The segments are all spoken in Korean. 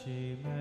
아침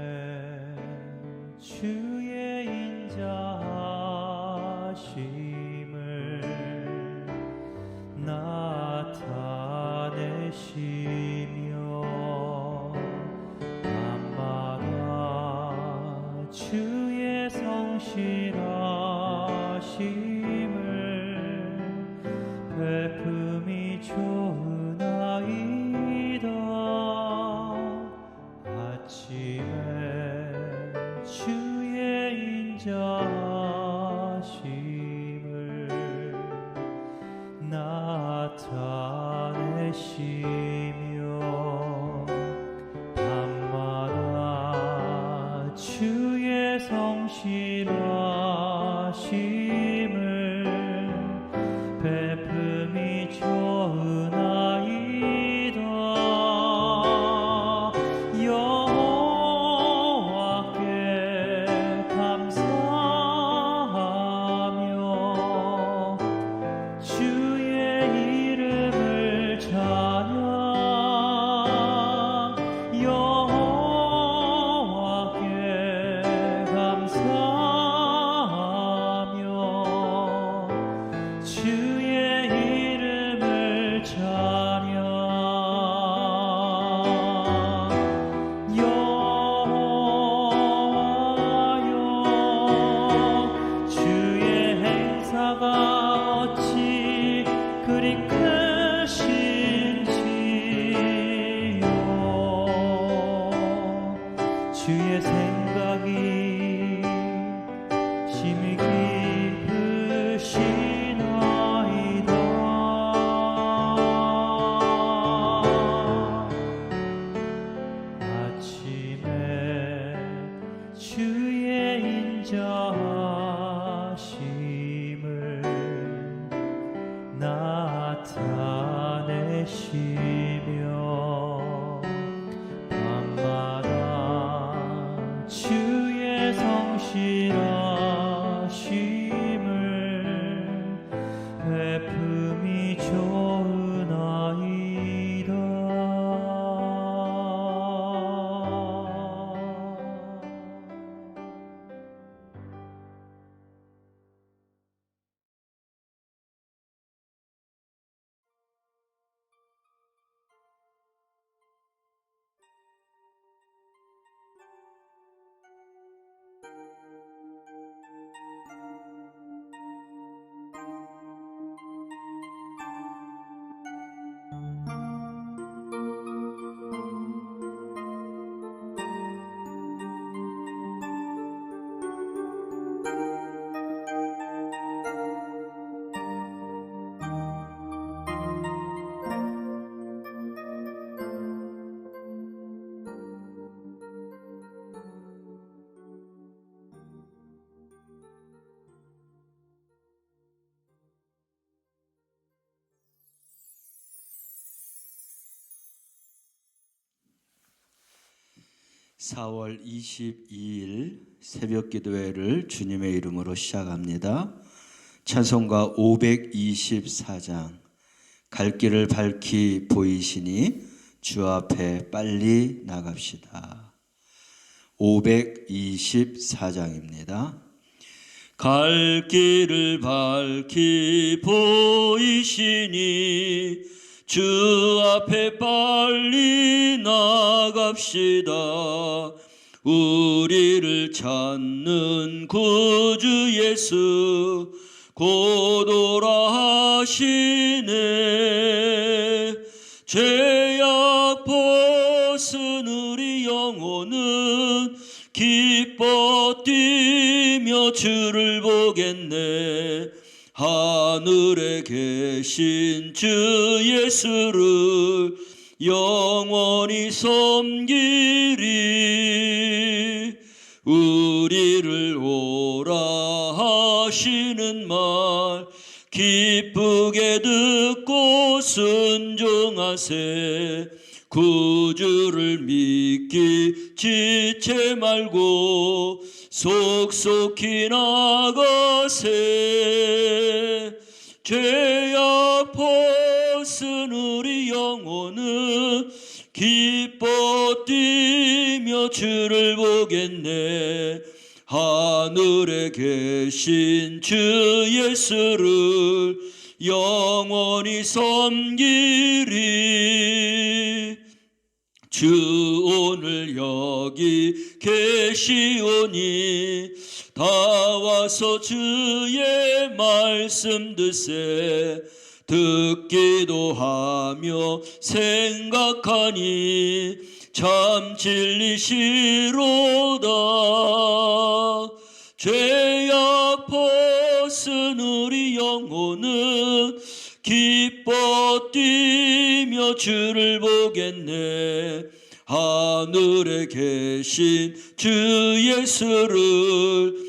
하심을 나타내시 4월 22일 새벽 기도회를 주님의 이름으로 시작합니다. 찬송가 524장 갈 길을 밝히 보이시니 주 앞에 빨리 나갑시다. 524장입니다. 갈 길을 밝히 보이시니 주 앞에 빨리 나갑시다. 우리를 찾는 구주 예수 고도라 하시네. 죄악 벗은 우리 영혼은 기뻐 뛰며 주를 보겠네. 하늘에 계신 주 예수를 영원히 섬기리. 우리를 오라 하시는 말 기쁘게 듣고 순종하세. 구주를 믿기 지체 말고 속속히 나가세 죄악 벗은 우리 영혼은 기뻐 뛰며 주를 보겠네. 하늘에 계신 주 예수를 영원히 섬기리. 주 오늘 여기 계시오니 다 와서 주의 말씀 듣세. 듣기도 하며 생각하니 참 진리시로다. 죄악 벗은 우리 영혼은 기뻐 뛰며 주를 보겠네. 하늘에 계신 주 예수를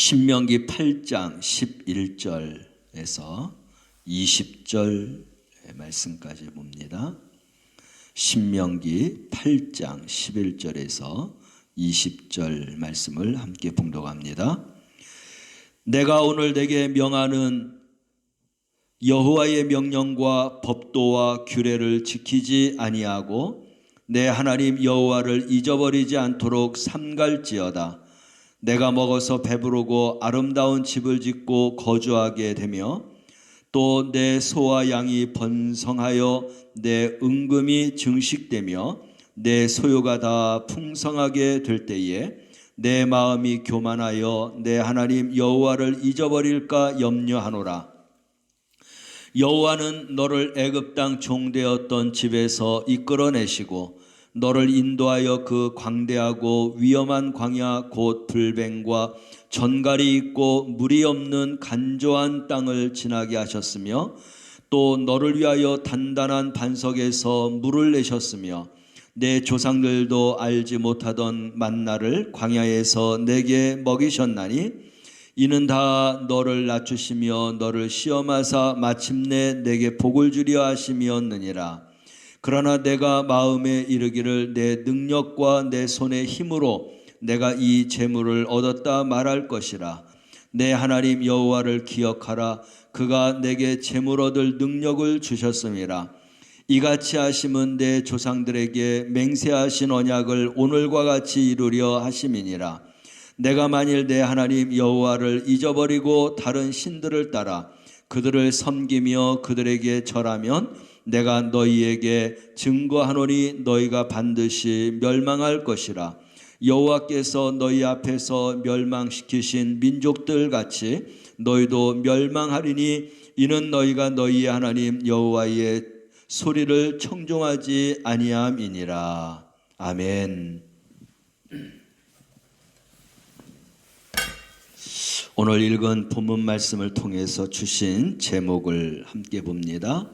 신명기 8장 11절에서 20절 말씀까지 봅니다. 신명기 8장 11절에서 20절 말씀을 함께 봉독합니다. 내가 오늘 내게 명하는 여호와의 명령과 법도와 규례를 지키지 아니하고 내 하나님 여호와를 잊어버리지 않도록 삼갈지어다. 내가 먹어서 배부르고 아름다운 집을 짓고 거주하게 되며 또 내 소와 양이 번성하여 내 은금이 증식되며 내 소유가 다 풍성하게 될 때에 내 마음이 교만하여 내 하나님 여호와를 잊어버릴까 염려하노라. 여호와는 너를 애굽 땅 종되었던 집에서 이끌어내시고 너를 인도하여 그 광대하고 위험한 광야 곧 불뱅과 전갈이 있고 물이 없는 간조한 땅을 지나게 하셨으며 또 너를 위하여 단단한 반석에서 물을 내셨으며 내 조상들도 알지 못하던 만나를 광야에서 내게 먹이셨나니 이는 다 너를 낮추시며 너를 시험하사 마침내 내게 복을 주려 하심이었느니라. 그러나 내가 마음에 이르기를 내 능력과 내 손의 힘으로 내가 이 재물을 얻었다 말할 것이라. 내 하나님 여호와를 기억하라. 그가 내게 재물 얻을 능력을 주셨음이라. 이같이 하심은 내 조상들에게 맹세하신 언약을 오늘과 같이 이루려 하심이니라. 내가 만일 내 하나님 여호와를 잊어버리고 다른 신들을 따라 그들을 섬기며 그들에게 절하면 내가 너희에게 증거하노니 너희가 반드시 멸망할 것이라 여호와께서 너희 앞에서 멸망시키신 민족들 같이 너희도 멸망하리니 이는 너희가 너희 하나님 여호와의 소리를 청종하지 아니함이니라 아멘. 오늘 읽은 본문 말씀을 통해서 주신 제목을 함께 봅니다.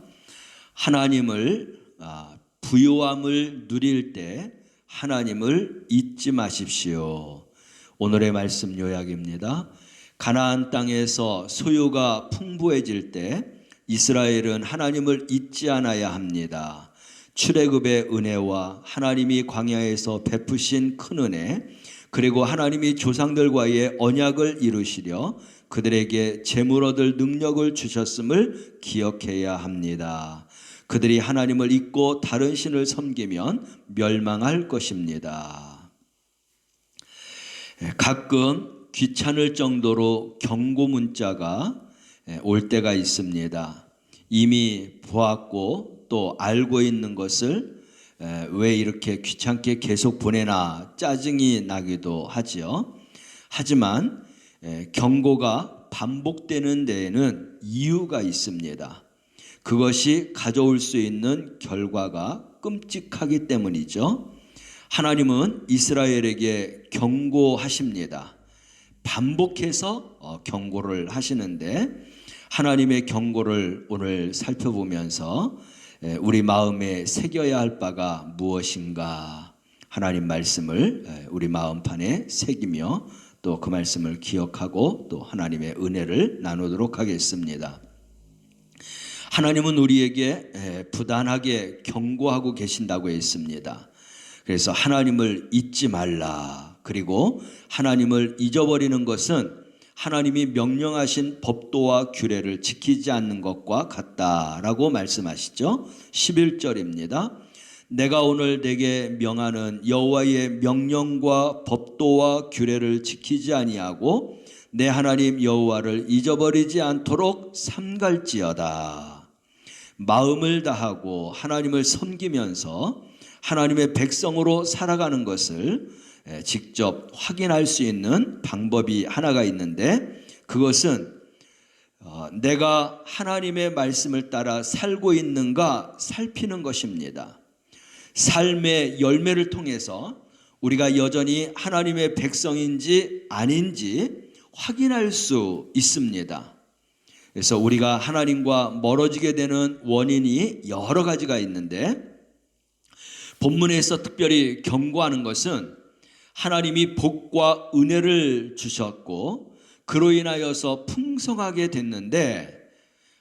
하나님을 아, 부요함을 누릴 때 하나님을 잊지 마십시오. 오늘의 말씀 요약입니다. 가나안 땅에서 소유가 풍부해질 때 이스라엘은 하나님을 잊지 않아야 합니다. 출애굽의 은혜와 하나님이 광야에서 베푸신 큰 은혜 그리고 하나님이 조상들과의 언약을 이루시려 그들에게 재물 얻을 능력을 주셨음을 기억해야 합니다. 그들이 하나님을 잊고 다른 신을 섬기면 멸망할 것입니다. 예, 가끔 귀찮을 정도로 경고 문자가 예, 올 때가 있습니다. 이미 보았고 또 알고 있는 것을 에, 왜 이렇게 귀찮게 계속 보내나 짜증이 나기도 하지요. 하지만 에, 경고가 반복되는 데에는 이유가 있습니다. 그것이 가져올 수 있는 결과가 끔찍하기 때문이죠. 하나님은 이스라엘에게 경고하십니다. 반복해서 어, 경고를 하시는데 하나님의 경고를 오늘 살펴보면서 에, 우리 마음에 새겨야 할 바가 무엇인가 하나님 말씀을 에, 우리 마음판에 새기며 또 그 말씀을 기억하고 또 하나님의 은혜를 나누도록 하겠습니다. 하나님은 우리에게 에, 부단하게 경고하고 계신다고 했습니다. 그래서 하나님을 잊지 말라. 그리고 하나님을 잊어버리는 것은 하나님이 명령하신 법도와 규례를 지키지 않는 것과 같다라고 말씀하시죠. 11절입니다. 내가 오늘 내게 명하는 여호와의 명령과 법도와 규례를 지키지 아니하고 내 하나님 여호와를 잊어버리지 않도록 삼갈지어다. 마음을 다하고 하나님을 섬기면서 하나님의 백성으로 살아가는 것을 에, 직접 확인할 수 있는 방법이 하나가 있는데 그것은 어, 내가 하나님의 말씀을 따라 살고 있는가 살피는 것입니다. 삶의 열매를 통해서 우리가 여전히 하나님의 백성인지 아닌지 확인할 수 있습니다. 그래서 우리가 하나님과 멀어지게 되는 원인이 여러 가지가 있는데 본문에서 특별히 경고하는 것은 하나님이 복과 은혜를 주셨고 그로 인하여서 풍성하게 됐는데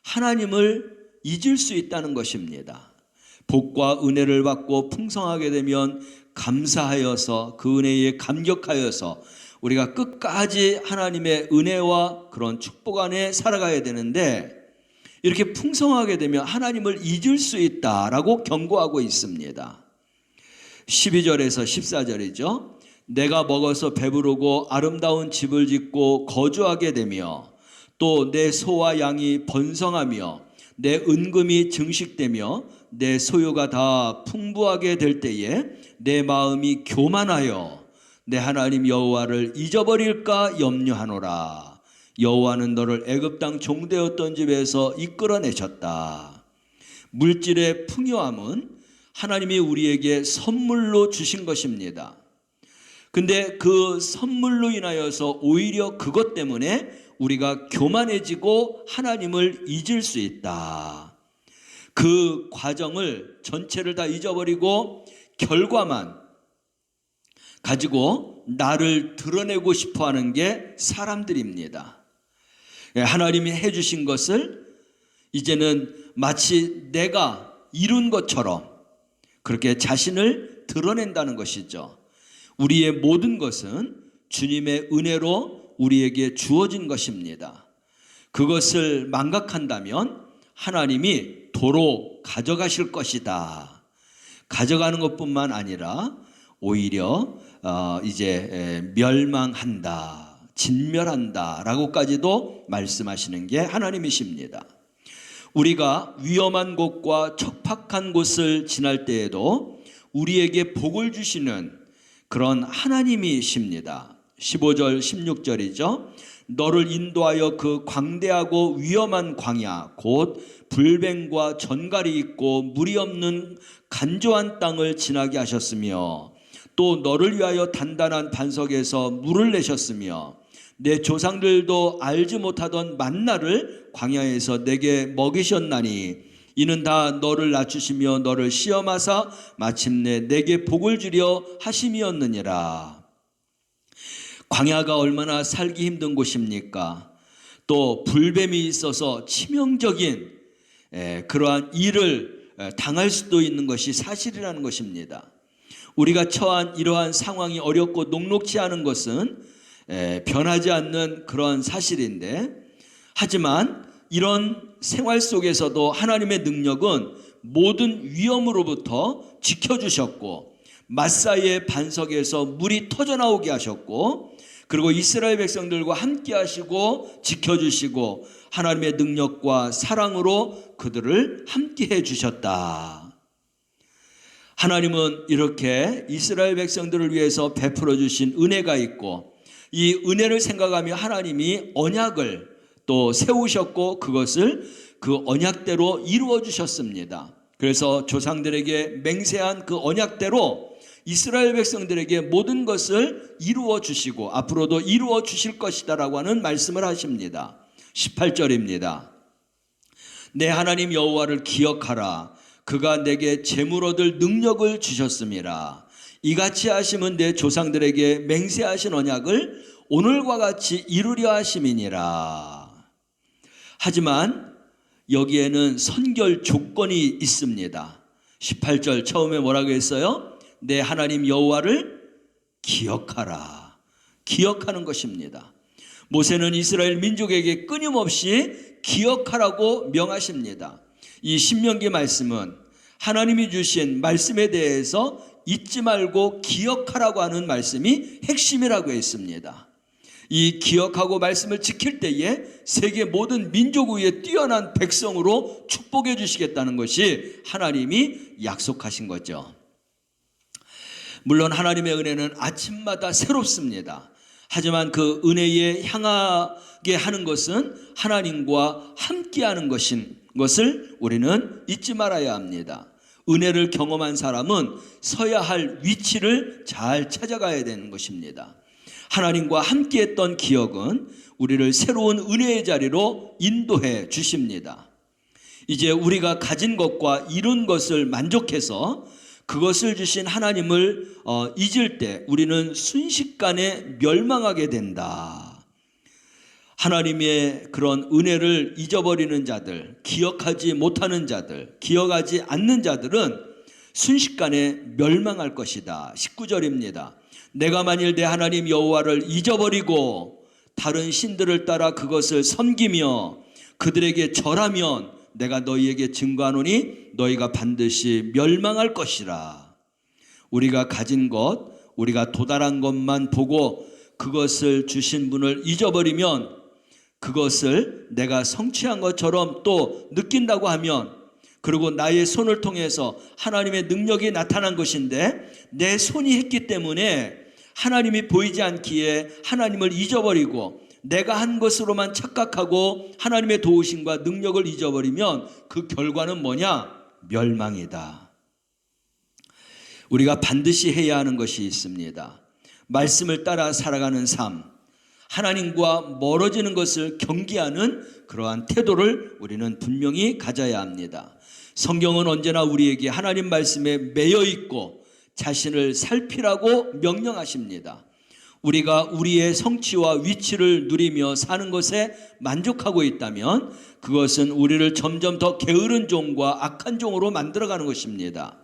하나님을 잊을 수 있다는 것입니다. 복과 은혜를 받고 풍성하게 되면 감사하여서 그 은혜에 감격하여서 우리가 끝까지 하나님의 은혜와 그런 축복 안에 살아가야 되는데 이렇게 풍성하게 되면 하나님을 잊을 수 있다라고 경고하고 있습니다. 12절에서 14절이죠. 내가 먹어서 배부르고 아름다운 집을 짓고 거주하게 되며 또 내 소와 양이 번성하며 내 은금이 증식되며 내 소유가 다 풍부하게 될 때에 내 마음이 교만하여 내 하나님 여호와를 잊어버릴까 염려하노라. 여호와는 너를 애굽 땅 종되었던 집에서 이끌어내셨다. 물질의 풍요함은 하나님이 우리에게 선물로 주신 것입니다. 근데 그 선물로 인하여서 오히려 그것 때문에 우리가 교만해지고 하나님을 잊을 수 있다. 그 과정을 전체를 다 잊어버리고 결과만 가지고 나를 드러내고 싶어 하는 게 사람들입니다. 예, 하나님이 해주신 것을 이제는 마치 내가 이룬 것처럼 그렇게 자신을 드러낸다는 것이죠. 우리의 모든 것은 주님의 은혜로 우리에게 주어진 것입니다. 그것을 망각한다면 하나님이 도로 가져가실 것이다. 가져가는 것뿐만 아니라 오히려 어, 이제 멸망한다, 진멸한다라고까지도 말씀하시는 게 하나님이십니다. 우리가 위험한 곳과 척박한 곳을 지날 때에도 우리에게 복을 주시는 그런 하나님이십니다. 15절, 16절이죠. 너를 인도하여 그 광대하고 위험한 광야, 곧 불뱀과 전갈이 있고 물이 없는 간조한 땅을 지나게 하셨으며, 또 너를 위하여 단단한 반석에서 물을 내셨으며, 내 조상들도 알지 못하던 만나를 광야에서 내게 먹이셨나니 이는 다 너를 낮추시며 너를 시험하사 마침내 내게 복을 주려 하심이었느니라. 광야가 얼마나 살기 힘든 곳입니까? 또 불뱀이 있어서 치명적인 에, 그러한 일을 에, 당할 수도 있는 것이 사실이라는 것입니다. 우리가 처한 이러한 상황이 어렵고 녹록지 않은 것은 에, 변하지 않는 그런 사실인데 하지만 이런 생활 속에서도 하나님의 능력은 모든 위험으로부터 지켜주셨고 마사의 반석에서 물이 터져 나오게 하셨고 그리고 이스라엘 백성들과 함께 하시고 지켜주시고 하나님의 능력과 사랑으로 그들을 함께 해 주셨다. 하나님은 이렇게 이스라엘 백성들을 위해서 베풀어 주신 은혜가 있고 이 은혜를 생각하며 하나님이 언약을 또 세우셨고 그것을 그 언약대로 이루어 주셨습니다. 그래서 조상들에게 맹세한 그 언약대로 이스라엘 백성들에게 모든 것을 이루어 주시고 앞으로도 이루어 주실 것이다라고 하는 말씀을 하십니다. 18절입니다. 내 하나님 여호와를 기억하라. 그가 내게 재물 얻을 능력을 주셨음이라. 이같이 하심은 내 조상들에게 맹세하신 언약을 오늘과 같이 이루려 하심이니라. 하지만 여기에는 선결 조건이 있습니다. 18절 처음에 뭐라고 했어요? 내 하나님 여호와를 기억하라. 기억하는 것입니다. 모세는 이스라엘 민족에게 끊임없이 기억하라고 명하십니다. 이 신명기 말씀은 하나님이 주신 말씀에 대해서 잊지 말고 기억하라고 하는 말씀이 핵심이라고 했습니다. 이 기억하고 말씀을 지킬 때에 세계 모든 민족 위에 뛰어난 백성으로 축복해 주시겠다는 것이 하나님이 약속하신 거죠. 물론 하나님의 은혜는 아침마다 새롭습니다. 하지만 그 은혜에 향하게 하는 것은 하나님과 함께하는 것인 것을 우리는 잊지 말아야 합니다. 은혜를 경험한 사람은 서야 할 위치를 잘 찾아가야 되는 것입니다. 하나님과 함께 했던 기억은 우리를 새로운 은혜의 자리로 인도해 주십니다. 이제 우리가 가진 것과 이룬 것을 만족해서 그것을 주신 하나님을 어, 잊을 때 우리는 순식간에 멸망하게 된다. 하나님의 그런 은혜를 잊어버리는 자들, 기억하지 못하는 자들, 기억하지 않는 자들은 순식간에 멸망할 것이다. 19절입니다. 내가 만일 내 하나님 여호와를 잊어버리고 다른 신들을 따라 그것을 섬기며 그들에게 절하면 내가 너희에게 증거하노니 너희가 반드시 멸망할 것이라. 우리가 가진 것, 우리가 도달한 것만 보고 그것을 주신 분을 잊어버리면 그것을 내가 성취한 것처럼 또 느낀다고 하면 그리고 나의 손을 통해서 하나님의 능력이 나타난 것인데 내 손이 했기 때문에 하나님이 보이지 않기에 하나님을 잊어버리고 내가 한 것으로만 착각하고 하나님의 도우심과 능력을 잊어버리면 그 결과는 뭐냐? 멸망이다. 우리가 반드시 해야 하는 것이 있습니다. 말씀을 따라 살아가는 삶, 하나님과 멀어지는 것을 경계하는 그러한 태도를 우리는 분명히 가져야 합니다. 성경은 언제나 우리에게 하나님 말씀에 매여 있고 자신을 살피라고 명령하십니다. 우리가 우리의 성취와 위치를 누리며 사는 것에 만족하고 있다면 그것은 우리를 점점 더 게으른 종과 악한 종으로 만들어가는 것입니다.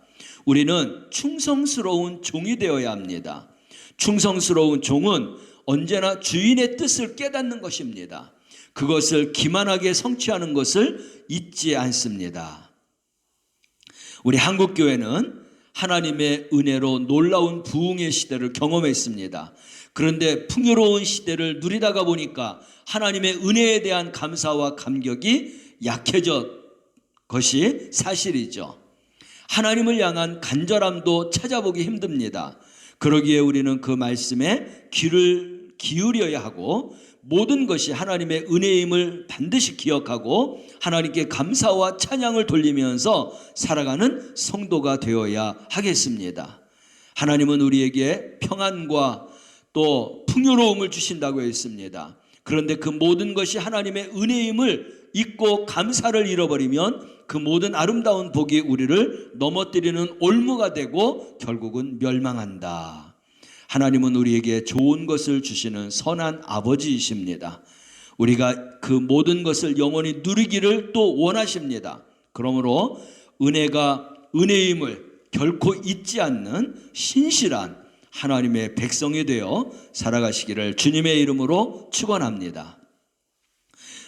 우리는 충성스러운 종이 되어야 합니다. 충성스러운 종은 언제나 주인의 뜻을 깨닫는 것입니다. 그것을 기만하게 성취하는 것을 잊지 않습니다. 우리 한국교회는 하나님의 은혜로 놀라운 부흥의 시대를 경험했습니다. 그런데 풍요로운 시대를 누리다가 보니까 하나님의 은혜에 대한 감사와 감격이 약해져 것이 사실이죠. 하나님을 향한 간절함도 찾아보기 힘듭니다. 그러기에 우리는 그 말씀에 귀를 기울여야 하고 모든 것이 하나님의 은혜임을 반드시 기억하고 하나님께 감사와 찬양을 돌리면서 살아가는 성도가 되어야 하겠습니다. 하나님은 우리에게 평안과 또 풍요로움을 주신다고 했습니다. 그런데 그 모든 것이 하나님의 은혜임을 잊고 감사를 잃어버리면 그 모든 아름다운 복이 우리를 넘어뜨리는 올무가 되고 결국은 멸망한다. 하나님은 우리에게 좋은 것을 주시는 선한 아버지이십니다. 우리가 그 모든 것을 영원히 누리기를 또 원하십니다. 그러므로 은혜가 은혜임을 결코 잊지 않는 신실한 하나님의 백성이 되어 살아가시기를 주님의 이름으로 축원합니다.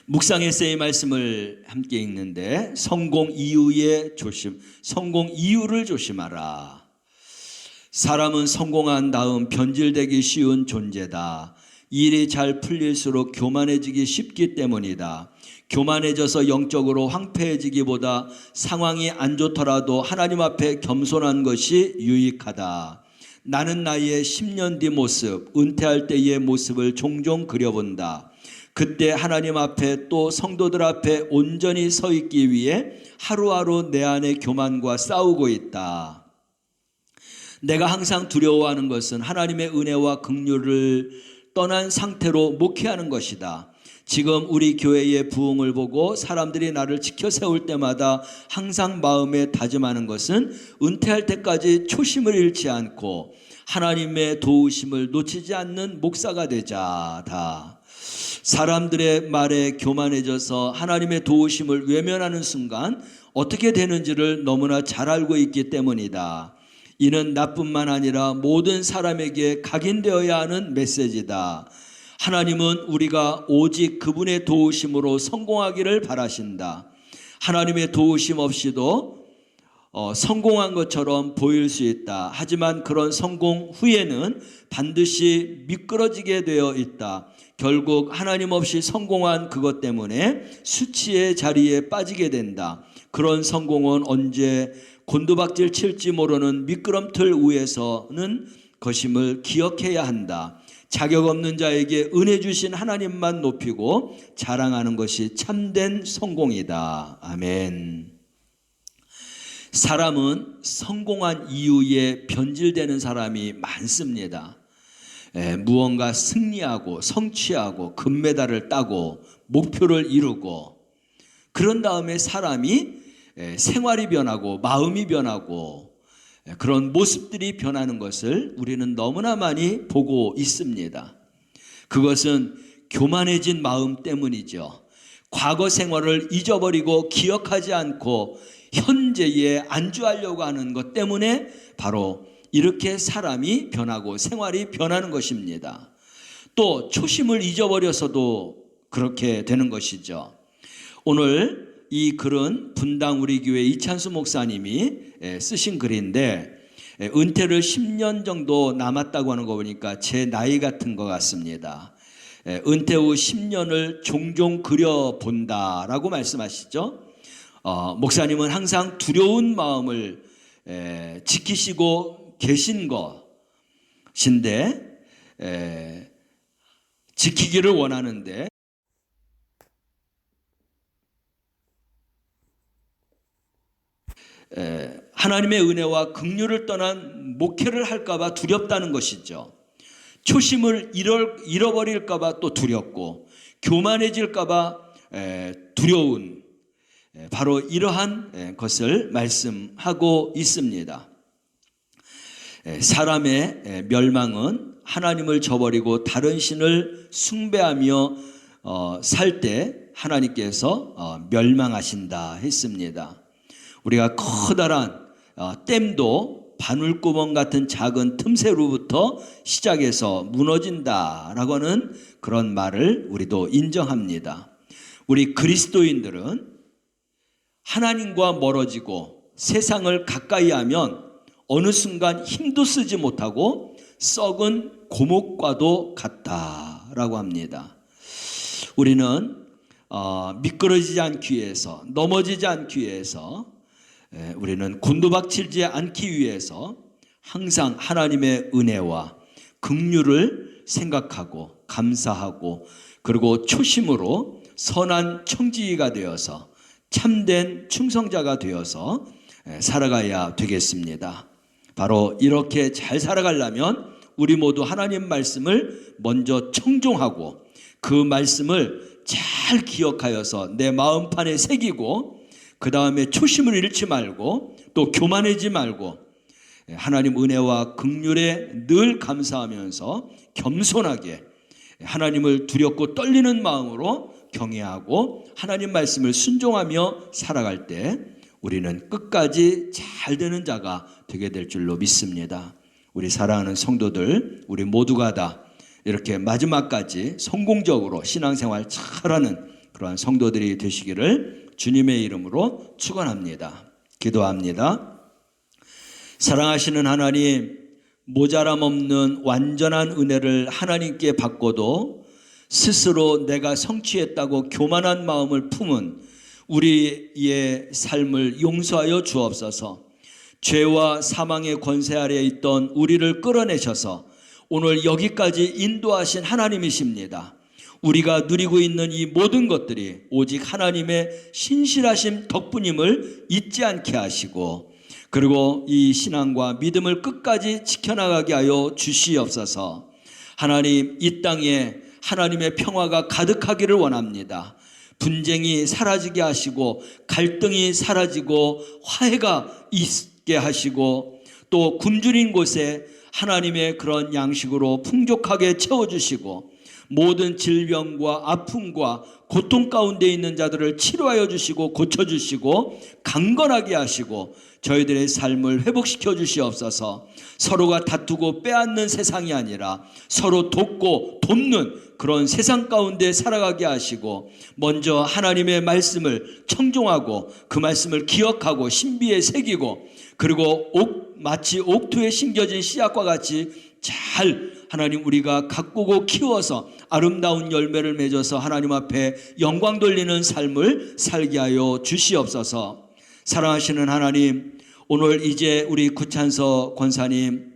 묵상 에세이 말씀을 함께 읽는데 성공 이후의 조심, 성공 이유를 조심하라. 사람은 성공한 다음 변질되기 쉬운 존재다. 일이 잘 풀릴수록 교만해지기 쉽기 때문이다. 교만해져서 영적으로 황폐해지기보다 상황이 안 좋더라도 하나님 앞에 겸손한 것이 유익하다. 나는 나의 10년 뒤 모습, 은퇴할 때의 모습을 종종 그려본다. 그때 하나님 앞에 또 성도들 앞에 온전히 서 있기 위해 하루하루 내 안의 교만과 싸우고 있다. 내가 항상 두려워하는 것은 하나님의 은혜와 긍휼을 떠난 상태로 목회하는 것이다. 지금 우리 교회의 부흥을 보고 사람들이 나를 지켜 세울 때마다 항상 마음에 다짐하는 것은 은퇴할 때까지 초심을 잃지 않고 하나님의 도우심을 놓치지 않는 목사가 되자다. 사람들의 말에 교만해져서 하나님의 도우심을 외면하는 순간 어떻게 되는지를 너무나 잘 알고 있기 때문이다. 이는 나뿐만 아니라 모든 사람에게 각인되어야 하는 메시지다. 하나님은 우리가 오직 그분의 도우심으로 성공하기를 바라신다. 하나님의 도우심 없이도 어, 성공한 것처럼 보일 수 있다. 하지만 그런 성공 후에는 반드시 미끄러지게 되어 있다. 결국 하나님 없이 성공한 그것 때문에 수치의 자리에 빠지게 된다. 그런 성공은 언제 곤두박질 칠지 모르는 미끄럼틀 위에서는 것임을 기억해야 한다. 자격 없는 자에게 은혜 주신 하나님만 높이고 자랑하는 것이 참된 성공이다. 아멘. 사람은 성공한 이후에 변질되는 사람이 많습니다. 에, 무언가 승리하고 성취하고 금메달을 따고 목표를 이루고 그런 다음에 사람이 에, 생활이 변하고 마음이 변하고 에, 그런 모습들이 변하는 것을 우리는 너무나 많이 보고 있습니다. 그것은 교만해진 마음 때문이죠. 과거 생활을 잊어버리고 기억하지 않고 현재에 안주하려고 하는 것 때문에 바로 이렇게 사람이 변하고 생활이 변하는 것입니다. 또 초심을 잊어버려서도 그렇게 되는 것이죠. 오늘 이 글은 분당 우리 교회 이찬수 목사님이 예, 쓰신 글인데 예, 은퇴를 10년 정도 남았다고 하는 거 보니까 제 나이 같은 것 같습니다. 예, 은퇴 후 10년을 종종 그려본다라고 말씀하시죠. 어, 목사님은 항상 두려운 마음을 에, 지키시고 계신 것인데 에, 지키기를 원하는데 하나님의 은혜와 긍휼을 떠난 목회를 할까봐 두렵다는 것이죠. 초심을 잃어, 잃어버릴까봐 또 두렵고 교만해질까봐 에, 두려운 에, 바로 이러한 에, 것을 말씀하고 있습니다. 에, 사람의 에, 멸망은 하나님을 저버리고 다른 신을 숭배하며 어, 살때 하나님께서 어, 멸망하신다 했습니다. 우리가 커다란 어, 댐도 바늘구멍 같은 작은 틈새로부터 시작해서 무너진다라고 하는 그런 말을 우리도 인정합니다. 우리 그리스도인들은 하나님과 멀어지고 세상을 가까이 하면 어느 순간 힘도 쓰지 못하고 썩은 고목과도 같다라고 합니다. 우리는 어, 미끄러지지 않기 위해서 넘어지지 않기 위해서 에, 우리는 곤두박질지 않기 위해서 항상 하나님의 은혜와 긍휼을 생각하고 감사하고 그리고 초심으로 선한 청지기가 되어서 참된 충성자가 되어서 에, 살아가야 되겠습니다. 바로 이렇게 잘 살아가려면 우리 모두 하나님 말씀을 먼저 청종하고 그 말씀을 잘 기억하여서 내 마음판에 새기고 그 다음에 초심을 잃지 말고 또 교만하지 말고 하나님 은혜와 긍휼에 늘 감사하면서 겸손하게 하나님을 두렵고 떨리는 마음으로 경외하고 하나님 말씀을 순종하며 살아갈 때 우리는 끝까지 잘 되는 자가 되게 될 줄로 믿습니다. 우리 사랑하는 성도들, 우리 모두가 다 이렇게 마지막까지 성공적으로 신앙생활 잘하는 그러한 성도들이 되시기를 주님의 이름으로 축원합니다. 기도합니다. 사랑하시는 하나님, 모자람 없는 완전한 은혜를 하나님께 받고도 스스로 내가 성취했다고 교만한 마음을 품은 우리의 삶을 용서하여 주옵소서. 죄와 사망의 권세 아래에 있던 우리를 끌어내셔서 오늘 여기까지 인도하신 하나님이십니다. 우리가 누리고 있는 이 모든 것들이 오직 하나님의 신실하심 덕분임을 잊지 않게 하시고 그리고 이 신앙과 믿음을 끝까지 지켜나가게 하여 주시옵소서. 하나님 이 땅에 하나님의 평화가 가득하기를 원합니다. 분쟁이 사라지게 하시고 갈등이 사라지고 화해가 있게 하시고 또 굶주린 곳에 하나님의 그런 양식으로 풍족하게 채워주시고 모든 질병과 아픔과 고통 가운데 있는 자들을 치료하여 주시고 고쳐 주시고 강건하게 하시고 저희들의 삶을 회복시켜 주시옵소서. 서로가 다투고 빼앗는 세상이 아니라 서로 돕고 돕는 그런 세상 가운데 살아가게 하시고 먼저 하나님의 말씀을 청종하고 그 말씀을 기억하고 신비에 새기고 그리고 옥, 마치 옥토에 심겨진 씨앗과 같이 잘 하나님 우리가 가꾸고 키워서 아름다운 열매를 맺어서 하나님 앞에 영광 돌리는 삶을 살게 하여 주시옵소서. 사랑하시는 하나님, 오늘 이제 우리 구찬서 권사님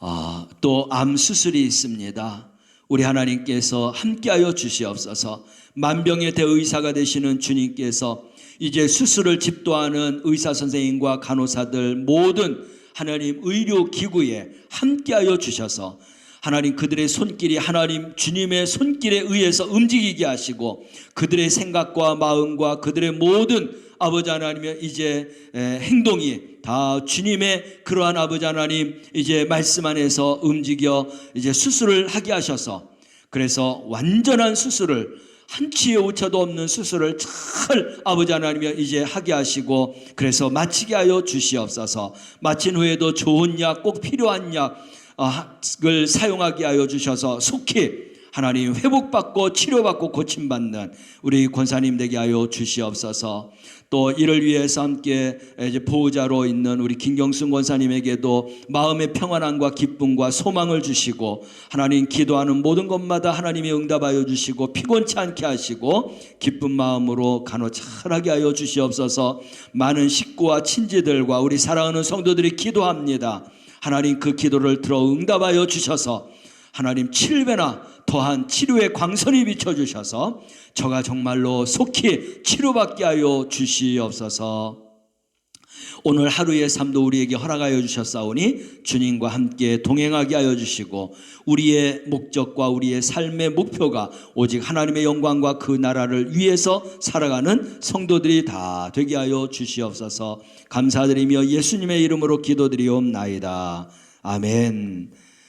아, 또암 수술이 있습니다. 우리 하나님께서 함께하여 주시옵소서. 만병의 대의사가 되시는 주님께서 이제 수술을 집도하는 의사 선생님과 간호사들 모든 하나님 의료 기구에 함께하여 주셔서 하나님 그들의 손길이 하나님 주님의 손길에 의해서 움직이게 하시고 그들의 생각과 마음과 그들의 모든 아버지 하나님의 이제 에, 행동이 다 주님의 그러한 아버지 하나님 이제 말씀 안에서 움직여 이제 수술을 하게 하셔서 그래서 완전한 수술을 한 치의 오차도 없는 수술을 잘 아버지 하나님이 이제 하게 하시고 그래서 마치게 하여 주시옵소서. 마친 후에도 좋은 약 꼭 필요한 약을 사용하게 하여 주셔서 속히 하나님 회복받고 치료받고 고침받는 우리 권사님 되게 하여 주시옵소서. 또 이를 위해서 함께 이제 보호자로 있는 우리 김경순 권사님에게도 마음의 평안함과 기쁨과 소망을 주시고 하나님 기도하는 모든 것마다 하나님이 응답하여 주시고 피곤치 않게 하시고 기쁜 마음으로 간호 잘하게 하여 주시옵소서. 많은 식구와 친지들과 우리 사랑하는 성도들이 기도합니다. 하나님 그 기도를 들어 응답하여 주셔서 하나님 7배나 더한 치료의 광선이 비춰주셔서 저가 정말로 속히 치료받게 하여 주시옵소서 오늘 하루의 삶도 우리에게 허락하여 주셨사오니 주님과 함께 동행하게 하여 주시고 우리의 목적과 우리의 삶의 목표가 오직 하나님의 영광과 그 나라를 위해서 살아가는 성도들이 다 되게 하여 주시옵소서 감사드리며 예수님의 이름으로 기도드리옵나이다. 아멘.